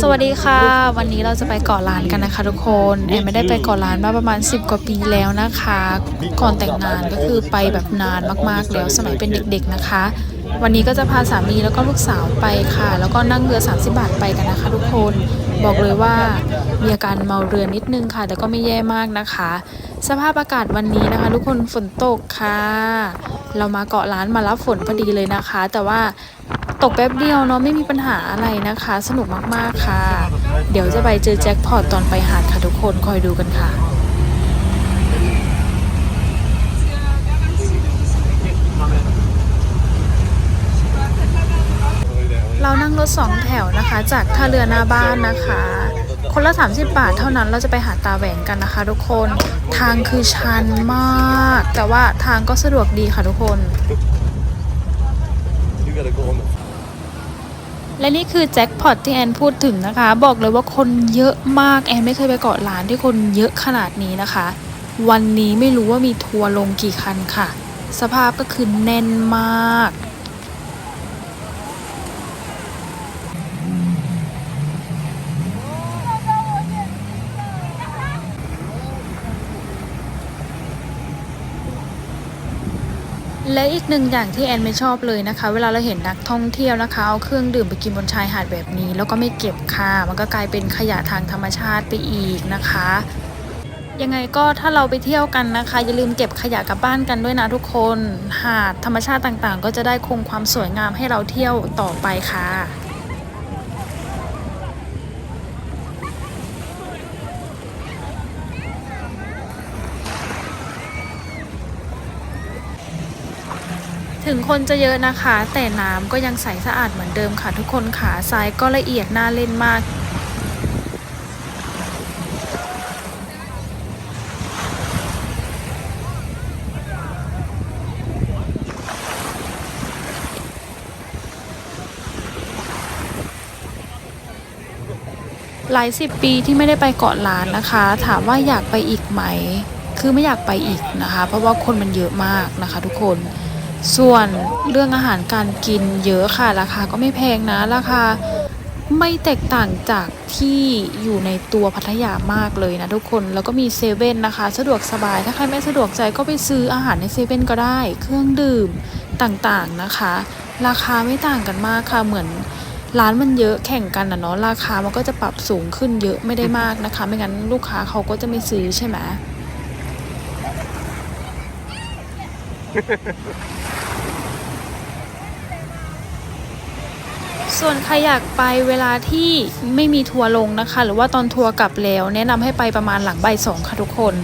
สวัสดีค่ะ วันนี้เราจะไปเกาะล้านกันนะคะ ทุกคนแอนไม่ได้ไปเกาะล้านมาประมาณ 10 กว่าปีแล้วนะคะ ก่อนแต่งงานก็คือไปแบบนานมากๆแล้วสมัยเป็นเด็ก ๆนะคะ วันนี้ก็จะพาสามีแล้วก็ลูกสาวไปค่ะ แล้วก็นั่งเรือ 30 บาทไปกันนะคะ ทุกคนบอกเลยว่ามีอาการเมาเรือนิดนึงค่ะ แต่ก็ไม่แย่มากนะคะ สภาพอากาศวันนี้นะคะ ทุกคนฝนตกค่ะ เรามาเกาะล้านมารับฝนพอดีเลยนะคะ แต่ว่า ตกแป๊บเดียวเนาะไม่มีปัญหาอะไรนะคะ สนุกมากๆค่ะ เดี๋ยวจะไปเจอแจ็คพอตตอนไปหาดค่ะทุกคนคอยดูกันค่ะเรานั่งรถสองแถวนะคะ จากท่าเรือหน้าบ้านนะคะ คนละ 30 บาทเท่านั้นเราจะไปหาตาแหวนกันนะคะ ทุกคนทางคือชันมาก แต่ว่าทางก็สะดวกดีค่ะทุกคน และนี่คือแจ็คพอตที่แอนพูดถึงนะคะ บอกเลยว่าคนเยอะมากแอนไม่เคยไปเกาะล้านที่คนเยอะขนาดนี้นะคะ วันนี้ไม่รู้ว่ามีทัวร์ลงกี่คันค่ะ สภาพก็คือแน่นมาก และอีกหนึ่งอย่างที่แอนไม่ชอบเลยนะคะ เวลาเราเห็นนักท่องเที่ยวนะคะ เอาเครื่องดื่มไปกินบนชายหาดแบบนี้ แล้วก็ไม่เก็บค่ะ มันก็กลายเป็นขยะทางธรรมชาติไปอีกนะคะ ยังไงก็ถ้าเราไปเที่ยวกันนะคะ อย่าลืมเก็บขยะกลับบ้านกันด้วยนะทุกคน หาดธรรมชาติต่างๆ ก็จะได้คงความสวยงามให้เราเที่ยวต่อไปค่ะ ถึงคนจะเยอะนะคะ แต่น้ำก็ยังใสสะอาดเหมือนเดิมค่ะทุกคนขาทรายก็ละเอียดน่าเล่นมากหลายสิบปีที่ไม่ได้ไปเกาะล้านนะคะ ถามว่าอยากไปอีกไหม คือไม่อยากไปอีกนะคะ เพราะว่าคนมันเยอะมากนะคะทุกคน ส่วนเรื่องอาหารการกินเยอะค่ะราคาก็ไม่แพงนะราคาไม่แตกต่างจากที่อยู่ในตัวพัทยามากเลยนะทุกคนแล้วก็มีเซเว่นนะคะ สะดวกสบายถ้าใครไม่สะดวกใจก็ไปซื้ออาหารในเซเว่นก็ได้ เครื่องดื่มต่างๆนะคะ ราคาไม่ต่างกันมากค่ะเหมือนร้านมันเยอะแข่งกันนะเนาะราคามันก็จะปรับสูงขึ้นเยอะไม่ได้มากนะคะ ไม่งั้นลูกค้าเขาก็จะไม่ซื้อใช่ไหม ส่วนใครอยากไปเวลาที่ไม่มีทัวร์ลงนะคะ หรือว่าตอนทัวร์กลับแล้ว แนะนำให้ไปประมาณหลังบ่ายสองค่ะทุกคน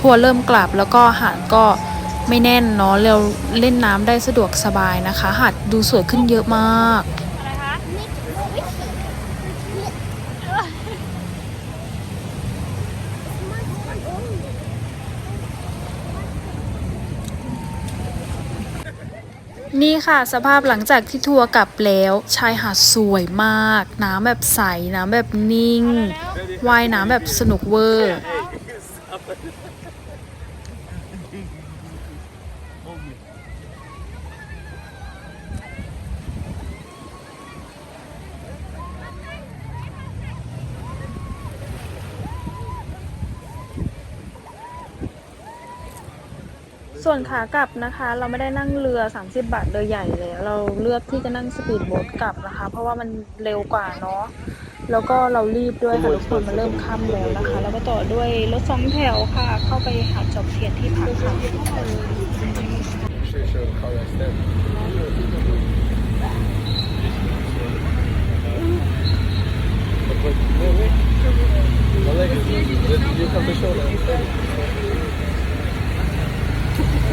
ทัวร์เริ่มกลับแล้วก็หาดก็ไม่แน่นเนาะเราเล่นน้ำได้สะดวกสบายนะคะ หาดดูสวยขึ้นเยอะมาก นี่ค่ะสภาพหลังจากที่ทัวร์กลับแล้วชายหาดสวยมาก น้ำแบบใส น้ำแบบนิ่งว่ายน้ำแบบสนุกเวอร์ ส่วนขากลับนะคะ เราไม่ได้นั่งเรือ 30 บาทเรืใหญ่เลยเราเลือกที่จะนั่งสปีดโบ๊ทกลับนะคะ เพราะว่ามันเร็วกว่าเนาะแล้วก็เรารีบด้วยค่ะทุกคนมันเริ่มค่ำแล้วนะคะ แล้วก็ต่อด้วยรถสองแถวค่ะ เข้าไปหาจอบเทียนที่พักค่ะเ